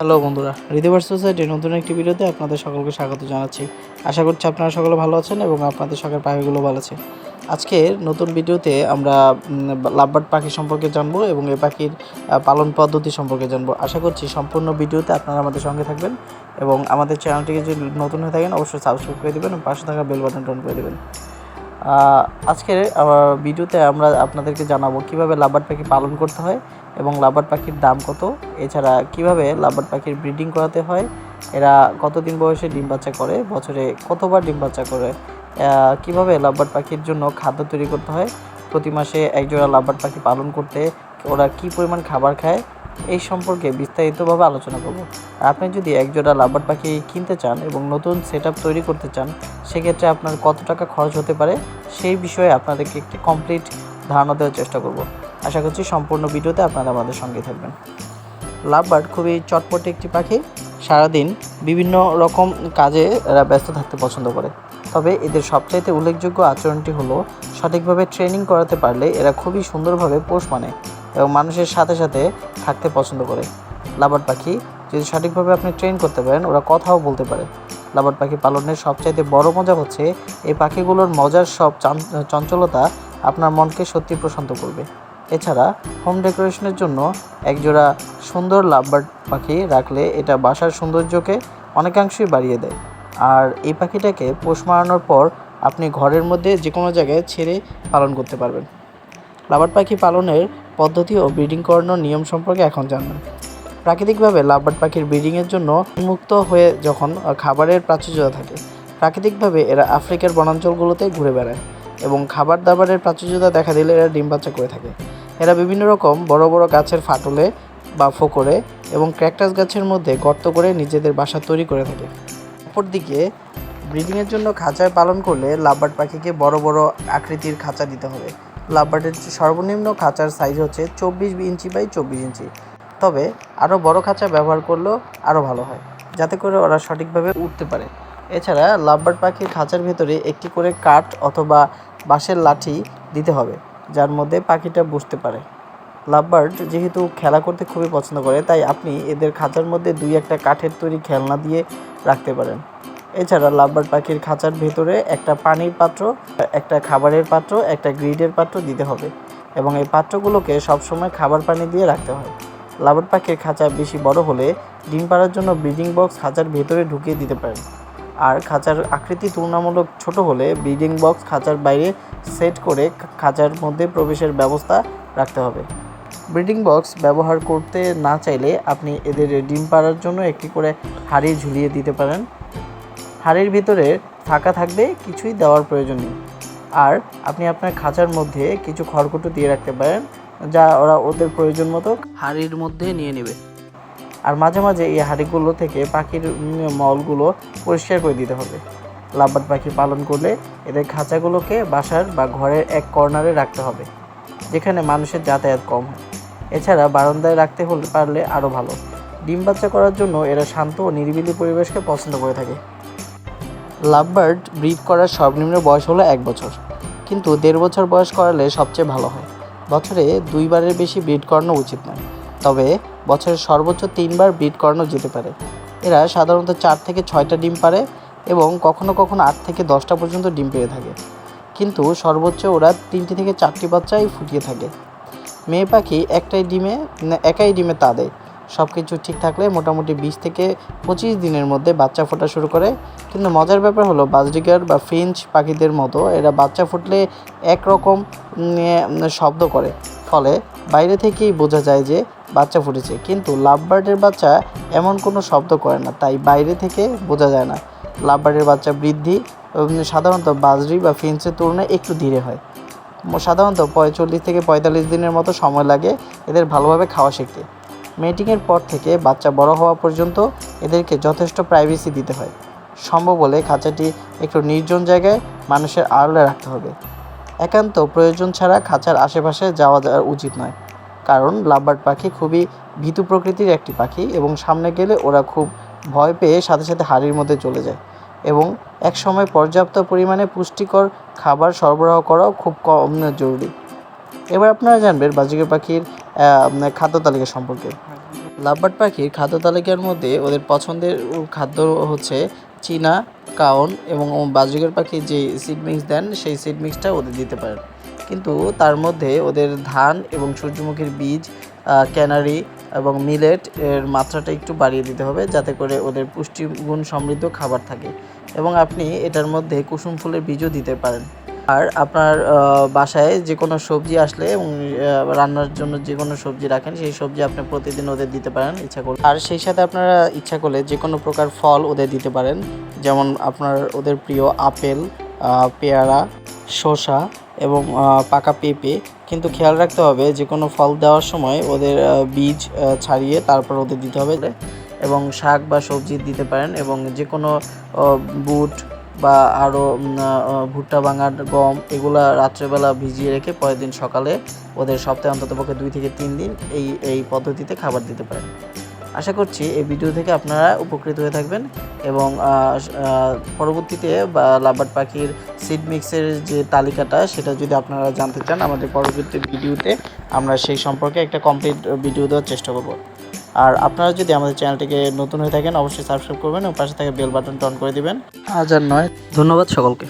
Hello বন্ধুরা রিদিভার সোসাইটির নতুন একটি ভিডিওতে আপনাদের সকলকে স্বাগত জানাচ্ছি। আশা করছি আপনারা সকলে ভালো আছেন এবং আপনাদের সকলের পাখিগুলো ভালো আছে আজকের নতুন ভিডিওতে আমরা লাভবার্ড পাখি সম্পর্কে জানব এবং এই পাখির পালন পদ্ধতি সম্পর্কে জানব। আশা করছি সম্পূর্ণ ভিডিওতে আপনারা আমাদের সঙ্গে থাকবেন এবং আমাদের চ্যানেলটিকে যদি নতুন হয়ে থাকেন, অবশ্যই সাবস্ক্রাইব করে দেবেন এবং পাশে থাকা বেল বাটন অন করে দেবেন। আজকের ভিডিওতে আমরা আপনাদেরকে জানাব কীভাবে লাভবার্ড পাখি পালন করতে হয় এবং লাভবার্ড পাখির দাম কত? এছাড়া কীভাবে লাভবার্ড পাখির ব্রিডিং করাতে হয়? এরা কতদিন বয়সে ডিম বাচ্চা করে? বছরে কতবার ডিম বাচ্চা করে? কীভাবে লাভবার্ড পাখির জন্য খাদ্য তৈরি করতে হয়? প্রতি মাসে একজোড়া লাভবার্ড পাখি পালন করতে ওরা কি পরিমাণ খাবার খায়? এই সম্পর্কে বিস্তারিতভাবে আলোচনা করব। আপনি যদি একজোড়া লাভবার্ড পাখি কিনতে চান এবং নতুন সেট তৈরি করতে চান, সেক্ষেত্রে আপনার কত টাকা খরচ হতে পারে? সেই বিষয়ে আপনাদেরকে একটি কমপ্লিট ধারণা দেওয়ার চেষ্টা করব। আশা করছি সম্পূর্ণ ভিডিওতে আপনারা আমাদের সঙ্গে থাকবেন। লাভবার্ড খুবই চটপটে একটি পাখি। সারাদিন বিভিন্ন রকম কাজে এরা ব্যস্ত থাকতে পছন্দ করে। তবে এদের সবচাইতে উল্লেখযোগ্য আচরণটি হলো, সঠিকভাবে ট্রেনিং করাতে পারলে এরা খুবই সুন্দরভাবে পোষ মানে এবং মানুষের সাথে সাথে থাকতে পছন্দ করে। লাভবার্ড পাখি, যদি সঠিকভাবে আপনি ট্রেন করতে পারেন, ওরা কথাও বলতে পারে। লাভবার্ড পাখি পালনের সবচাইতে বড় মজা হচ্ছে, এই পাখিগুলোর মজার সব চঞ্চলতা আপনার মনকে সত্যি প্রশান্ত করবে। এছাড়া হোম ডেকোরেশনের জন্য একজোড়া সুন্দর লাভবার্ড পাখি রাখলে এটা বাসার সৌন্দর্যকে অনেকাংশই বাড়িয়ে দেয়। আর এই পাখিটাকে পোষ মারানোর পর আপনি ঘরের মধ্যে যে কোনো জায়গায় ছেড়ে পালন করতে পারবেন। লাভবার্ড পাখি পালনের পদ্ধতি ও ব্রিডিং করানোর নিয়ম সম্পর্কে এখন জানবেন। প্রাকৃতিকভাবে লাভবার্ড পাখির ব্রিডিংয়ের জন্য উন্মুক্ত হয়ে যখন খাবারের প্রাচুর্যতা থাকে, প্রাকৃতিকভাবে এরা আফ্রিকার বনাঞ্চলগুলোতে ঘুরে বেড়ায়। এবং খাবার দাবারের প্রাচুর্যতা দেখা দিলে এরা ডিম বাচ্চা করে থাকে। এরা বিভিন্ন রকম বড় বড় গাছের ফাটলে বা ফোকরে এবং ক্র্যাকটাস গাছের মধ্যে গর্ত করে নিজেদের বাসা তৈরি করে থাকে। অপরদিকে ব্রিডিংয়ের জন্য খাঁচায় পালন করলে লাভবার্ড পাখিকে বড় বড় আকৃতির খাঁচা দিতে হবে। লাভবার্ডের সর্বনিম্ন খাঁচার সাইজ হচ্ছে চব্বিশ ইঞ্চি বাই চব্বিশ ইঞ্চি। তবে আরও বড় খাঁচা ব্যবহার করলেও আরও ভালো হয়, যাতে করে ওরা সঠিকভাবে উঠতে পারে। এছাড়া লাভবার্ড পাখির খাঁচার ভেতরে একটি করে কাঠ অথবা বাঁশের লাঠি দিতে হবে, যার মধ্যে পাখিটা বসতে পারে। লাভবার্ড যেহেতু খেলা করতে খুবই পছন্দ করে, তাই আপনি এদের খাঁচার মধ্যে দুই একটা কাঠের তৈরি খেলনা দিয়ে রাখতে পারেন। এছাড়া লাভবার্ড পাখির খাঁচার ভেতরে একটা পানির পাত্র, একটা খাবারের পাত্র, একটা গ্রিডের পাত্র দিতে হবে এবং এই পাত্রগুলোকে সবসময় খাবার পানি দিয়ে রাখতে হয়। লাভবার্ড পাখির খাঁচা বেশি বড় হলে ডিম পাড়ার জন্য ব্রিডিং বক্স খাঁচার ভেতরে ঢুকিয়ে দিতে পারেন। আর খাঁচার আকৃতি তুলনামূলক ছোট হলে ব্রিডিং বক্স খাঁচার বাইরে সেট করে খাঁচার মধ্যে প্রবেশের ব্যবস্থা রাখতে হবে। ব্রিডিং বক্স ব্যবহার করতে না চাইলে আপনি এদের ডিম পাড়ার জন্য একটি করে হাড়ি ঝুলিয়ে দিতে পারেন। হাড়ির ভিতরে ফাঁকা থাকবে, কিছুই দেওয়ার প্রয়োজন নেই। আর আপনি আপনার খাঁচার মধ্যে কিছু খড়কুটো দিয়ে রাখতে পারেন, যা ওরা ওদের প্রয়োজন মতো হাড়ির মধ্যে নিয়ে নেবে। আর মাঝে মাঝে এই হাঁড়িগুলো থেকে পাখির মলগুলো পরিষ্কার করে দিতে হবে। লাভবার্ড পাখি পালন করলে এদের খাঁচাগুলোকে বাসার বা ঘরের এক কর্নারে রাখতে হবে, যেখানে মানুষের যাতায়াত কম হয়। এছাড়া বারান্দায় রাখতে হলে পারলে আরও ভালো। ডিম বাচ্চা করার জন্য এরা শান্ত ও নিরিবিলি পরিবেশকে পছন্দ করে থাকে। লাভবার্ড ব্রিড করার সর্বনিম্ন বয়স হলো এক বছর, কিন্তু দেড় বছর বয়স করালে সবচেয়ে ভালো হয়। বছরে দুইবারের বেশি ব্রিড করানো উচিত নয়, তবে বছরে সর্বোচ্চ তিনবার ব্রিড করানো যেতে পারে। এরা সাধারণত চার থেকে ছয়টা ডিম পারে এবং কখনো কখনো আট থেকে দশটা পর্যন্ত ডিম পেয়ে থাকে। কিন্তু সর্বোচ্চ ওরা তিনটি থেকে চারটি বাচ্চাই ফুটিয়ে থাকে। মেয়ে পাখি একটাই ডিমে একাই ডিমে তা দেয়। সব কিছু ঠিক থাকলে মোটামুটি বিশ থেকে পঁচিশ দিনের মধ্যে বাচ্চা ফোটা শুরু করে। কিন্তু মজার ব্যাপার হলো বাজরিগার বা ফিঞ্চ পাখিদের মতো এরা বাচ্চা ফুটলে একরকম শব্দ করে। ফলে বাইরে থেকেই বোঝা যায় যে বাচ্চা ফুটেছে। কিন্তু লাভবার্ডের বাচ্চা এমন কোনো শব্দ করে না, তাই বাইরে থেকে বোঝা যায় না। লাভবার্ডের বাচ্চা বৃদ্ধি সাধারণত বাজরি বা ফিন্সের তুলনায় একটু ধীরে হয়। সাধারণত পঁয়তাল্লিশ থেকে পঁয়তাল্লিশ দিনের মতো সময় লাগে এদের ভালোভাবে খাওয়া শিখতে। মেটিংয়ের পর থেকে বাচ্চা বড় হওয়া পর্যন্ত এদেরকে যথেষ্ট প্রাইভেসি দিতে হয়। সম্ভব হলে খাঁচাটি একটু নির্জন জায়গায় মানুষের আড়লে রাখতে হবে। একান্ত প্রয়োজন ছাড়া খাঁচার আশেপাশে যাওয়া যা- উচিত নয়। কারণ লাভবার্ড পাখি খুবই ভীতু প্রকৃতির একটি পাখি এবং সামনে গেলে ওরা খুব ভয় পেয়ে সাথে সাথে হাড়ির মধ্যে চলে যায় এবং এক সময় পর্যাপ্ত পরিমাণে পুষ্টিকর খাবার সরবরাহ করাও খুব কম জরুরি। এবার আপনারা জানবেন বাজিকার পাখির খাদ্য তালিকা সম্পর্কে। লাভবার্ড পাখির খাদ্য তালিকার মধ্যে ওদের পছন্দের খাদ্য হচ্ছে চীনা কাউন এবং বাজরিকের পাখি যে সিড মিক্স দেন, সেই সিড মিক্সটা ওদের দিতে পারেন। কিন্তু তার মধ্যে ওদের ধান এবং সূর্যমুখীর বীজ ক্যানারি এবং মিলেট এর মাত্রাটা একটু বাড়িয়ে দিতে হবে যাতে করে ওদের পুষ্টিগুণ সমৃদ্ধ খাবার থাকে। এবং আপনি এটার মধ্যে কুসুম ফুলের বীজও দিতে পারেন। আর আপনার বাসায় যে কোনো সবজি আসলে এবং রান্নার জন্য যে কোনো সবজি রাখেন, সেই সবজি আপনি প্রতিদিন ওদের দিতে পারেন, ইচ্ছা করলে। আর সেই সাথে আপনারা ইচ্ছা করলে যে কোনো প্রকার ফল ওদের দিতে পারেন। যেমন আপনার ওদের প্রিয় আপেল পেয়ারা, শসা এবং পাকা পেঁপে। কিন্তু খেয়াল রাখতে হবে যে কোনো ফল দেওয়ার সময় ওদের বীজ ছাড়িয়ে তারপর ওদের দিতে হবে। এবং শাক বা সবজি দিতে পারেন এবং যে কোনো বুট বা আরও ভুট্টা ভাঙার গম এগুলা রাত্রেবেলা ভিজিয়ে রেখে পরের দিন সকালে ওদের সপ্তাহে অন্ততপক্ষে দুই থেকে তিন দিন এই এই পদ্ধতিতে খাবার দিতে পারেন। আশা করছি এই ভিডিও থেকে আপনারা উপকৃত হয়ে থাকবেন এবং পরবর্তীতে বা লাভবার্ড পাখির সিড মিক্সের যে তালিকাটা সেটা যদি আপনারা জানতে চান, আমাদের পরবর্তী ভিডিওতে আমরা সেই সম্পর্কে একটা কমপ্লিট ভিডিও দেওয়ার চেষ্টা করব। আর আপনারা যদি আমাদের চ্যানেলটিকে নতুন হয়ে থাকেন, অবশ্যই সাবস্ক্রাইব করবেন ও পাশে থাকা বেল বাটন টন করে দিবেন। আজ আর নয়। ধন্যবাদ সকলকে।